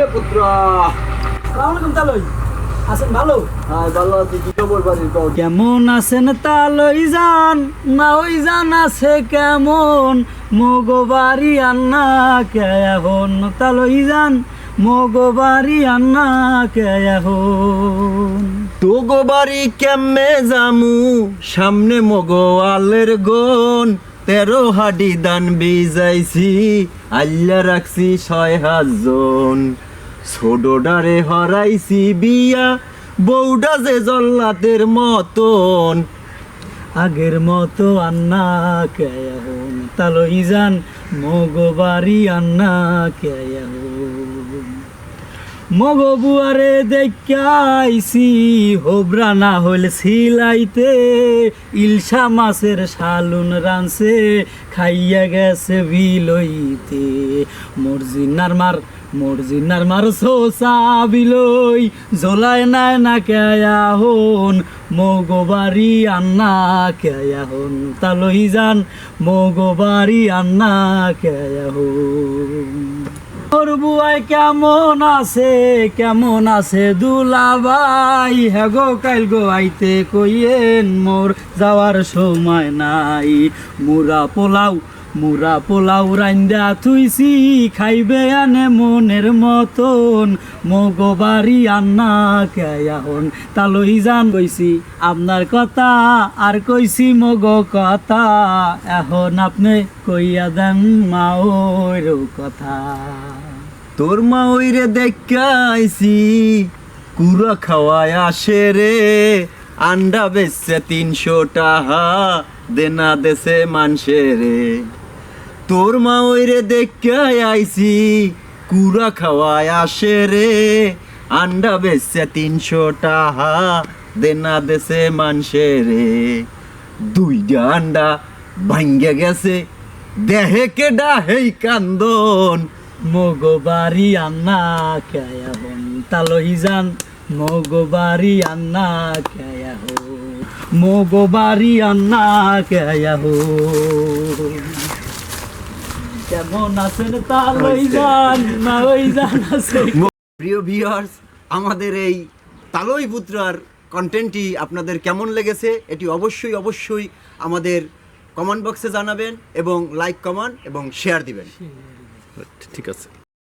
ওরে পুত্র। তালই। আছেন ভালো? হ্যাঁ ভালো আছি। কি খবর বাড়ির কও কেমন আছেন তালই যান না ওই জান আছে কেমন? মগবাড়ি আন্না কে এখন তালই যান মগবাড়ি আন্না কে এখন তোগো বাড়ি কেমনে জামু সামনে মগোয়ালের গন তেরো হাডি দান বিজাইছি আল্লা রাখছি ছয় হাতজন ছোডোডারে হরাইছি বিয়া, বউডা যে জল্লাতের মতন। আগের মতো আন্না কে হন তালো ইজান মগবারি আন্না কে এখন। মগবুয়ারে দেখাইছি, হোবরা না হইল সিলাইতে। ইলশা মাছের শালুন রানছে, খাইয়া গেছে বিলইতে। মর্জিনার মার মর্জিনার মার সোসা বিলই। জলায় নাই না কেয়া হন, মগবাড়ি আন্না কেয়া হন। তালই যান, মগবাড়ি আন্না কেয়া হন। বুয়াই কেমন আছে? কেমন আছে দুলাবাই হেগো কাইল গো, আইতে কইয়েন মোর যাওয়ার সময় নাই। মুরা পোলাও মুরা পোলাও রাইন্দা থুইছি, খাইবে আনে মনের মতন। মগবাড়ি আন্না কেয়াহন তালই জান কইছি, আপনার কথা আর কইছি মগ কথা। এখন আপনি কইয়া দেন মা মাওর কথা। তোর মা ওইরে দেখাইছি কুড়া খাওয়ায় আসে রে। আন্ডা বেচছে তিনশো টাহা, দেনা দেশে মানসে রে। তোর মা ওই রে দেখাই আইছি, কুড়া খাওয়ায় আসে রে। আন্ডা বেচছে তিনশো টাহা দেনা দেশে মানসে রে। দুইটা আন্ডা ভাঙ্গে গেছে, দেহে কেডা হেই কান্দন। মগবারি আন্না কেয়া হন তালই যান মগবাড়ি আন্না কেয়া হো। মগবারি আন্না কেয়া হো। কেমন আছেন তালই যান না ওই যান আছে। প্রিয় ভিউয়ার্স আমাদের এই তালই পুত্রার কন্টেন্টটি আপনাদের কেমন লেগেছে এটি অবশ্যই অবশ্যই আমাদের কমেন্ট বক্সে জানাবেন এবং লাইক কমান এবং শেয়ার দিবেন। ঠিক আছে।